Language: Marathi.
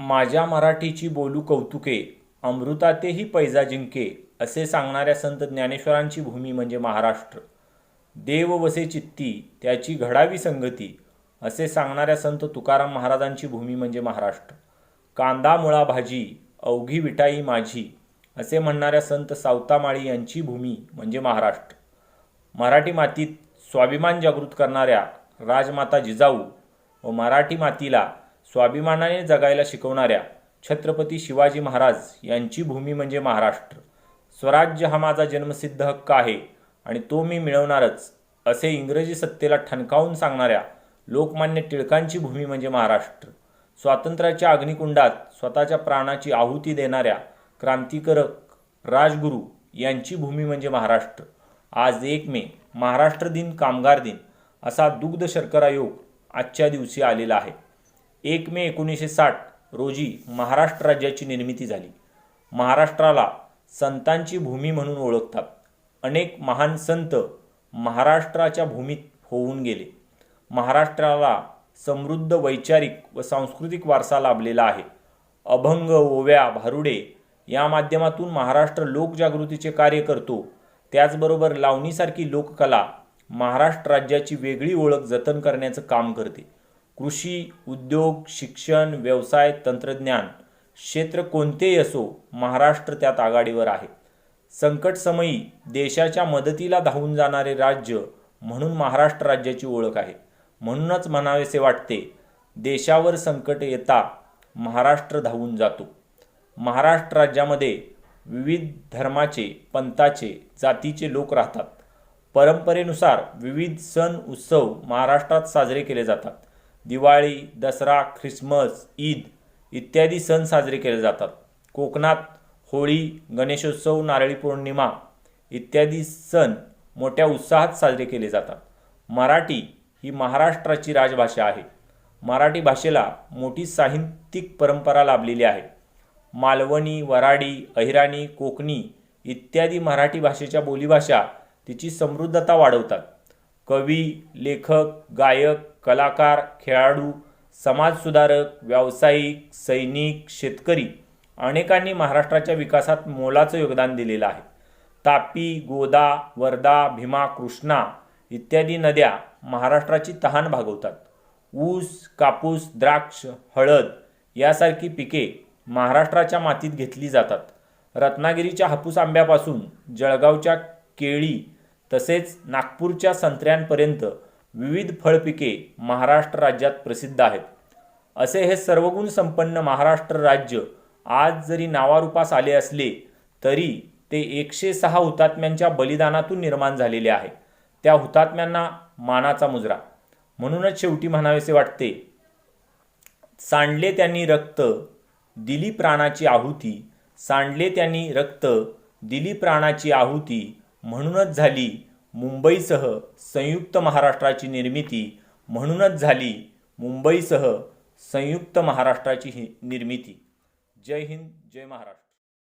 माझ्या मराठीची बोलू कौतुके अमृतातेही पैजा जिंके असे सांगणाऱ्या संत ज्ञानेश्वरांची भूमी म्हणजे महाराष्ट्र. देव वसे चित्ती त्याची घडावी संगती असे सांगणाऱ्या संत तुकाराम महाराजांची भूमी म्हणजे महाराष्ट्र. कांदा मुळा भाजी अवघी विटाई माझी असे म्हणणाऱ्या संत सावतामाळी यांची भूमी म्हणजे महाराष्ट्र. मराठी मातीत स्वाभिमान जागृत करणाऱ्या राजमाता जिजाऊ व मराठी मातीला स्वाभिमानाने जगायला शिकवणाऱ्या छत्रपती शिवाजी महाराज यांची भूमी म्हणजे महाराष्ट्र. स्वराज्य हा माझा जन्मसिद्ध हक्क आहे आणि तो मी मिळवणारच असे इंग्रजी सत्तेला ठणकावून सांगणाऱ्या लोकमान्य टिळकांची भूमी म्हणजे महाराष्ट्र. स्वातंत्र्याच्या अग्निकुंडात स्वतःच्या प्राणाची आहुती देणाऱ्या क्रांतिकारक राजगुरू यांची भूमी म्हणजे महाराष्ट्र. आज एक मे महाराष्ट्र दिन कामगार दिन असा दुग्ध शर्करा योग आजच्या दिवशी आलेला आहे. एक मे एकोणीसशे साठ रोजी महाराष्ट्र राज्याची निर्मिती झाली. महाराष्ट्राला संतांची भूमी म्हणून ओळखतात. अनेक महान संत महाराष्ट्राच्या भूमीत होऊन गेले. महाराष्ट्राला समृद्ध वैचारिक व सांस्कृतिक वारसा लाभलेला आहे. अभंग ओव्या भारुडे या माध्यमातून महाराष्ट्र लोकजागृतीचे कार्य करतो. त्याचबरोबर लावणीसारखी लोककला महाराष्ट्र राज्याची वेगळी ओळख जतन करण्याचं काम करते. कृषी उद्योग शिक्षण व्यवसाय तंत्रज्ञान क्षेत्र कोणतेही असो महाराष्ट्र त्यात आघाडीवर आहे. संकटसमयी देशाच्या मदतीला धावून जाणारे राज्य म्हणून महाराष्ट्र राज्याची ओळख आहे. म्हणूनच म्हणावेसे वाटते देशावर संकट येता महाराष्ट्र धावून जातो. महाराष्ट्र राज्यामध्ये विविध धर्माचे पंथाचे जातीचे लोक राहतात. परंपरेनुसार विविध सण उत्सव महाराष्ट्रात साजरे केले जातात. दिवाळी दसरा ख्रिसमस ईद इत्यादी सण साजरे केले जातात. कोकणात होळी गणेशोत्सव नारळी पौर्णिमा इत्यादी सण मोठ्या उत्साहात साजरे केले जातात. मराठी ही महाराष्ट्राची राजभाषा आहे. मराठी भाषेला मोठी साहित्यिक परंपरा लाभलेली आहे. मालवणी वराडी अहिराणी कोकणी इत्यादी मराठी भाषेच्या बोलीभाषा तिची समृद्धता वाढवतात. कवी लेखक गायक कलाकार खेळाडू समाजसुधारक व्यावसायिक सैनिक शेतकरी अनेकांनी महाराष्ट्राच्या विकासात मोलाचं योगदान दिलेलं आहे. तापी गोदा वर्धा भीमा कृष्णा इत्यादी नद्या महाराष्ट्राची तहान भागवतात. ऊस कापूस द्राक्ष हळद यासारखी पिके महाराष्ट्राच्या मातीत घेतली जातात. रत्नागिरीच्या हापूस आंब्यापासून जळगावच्या केळी तसेच नागपूरच्या संत्र्यांपर्यंत विविध फळपिके महाराष्ट्र राज्यात प्रसिद्ध आहेत. असे हे सर्वगुण संपन्न महाराष्ट्र राज्य आज जरी नावारूपास आले असले तरी ते एकशे सहा हुतात्म्यांच्या बलिदानातून निर्माण झालेले आहे. त्या हुतात्म्यांना मानाचा मुजरा. म्हणूनच शेवटी म्हणावेसे वाटते सांडले त्यांनी रक्त दिली प्राणाची आहुती. सांडले त्यांनी रक्त दिली प्राणाची आहुती म्हणूनच झाली मुंबईसह संयुक्त महाराष्ट्राची निर्मिती म्हणूनच झाली मुंबईसह संयुक्त महाराष्ट्राची ही निर्मिती. जय हिंद जय महाराष्ट्र.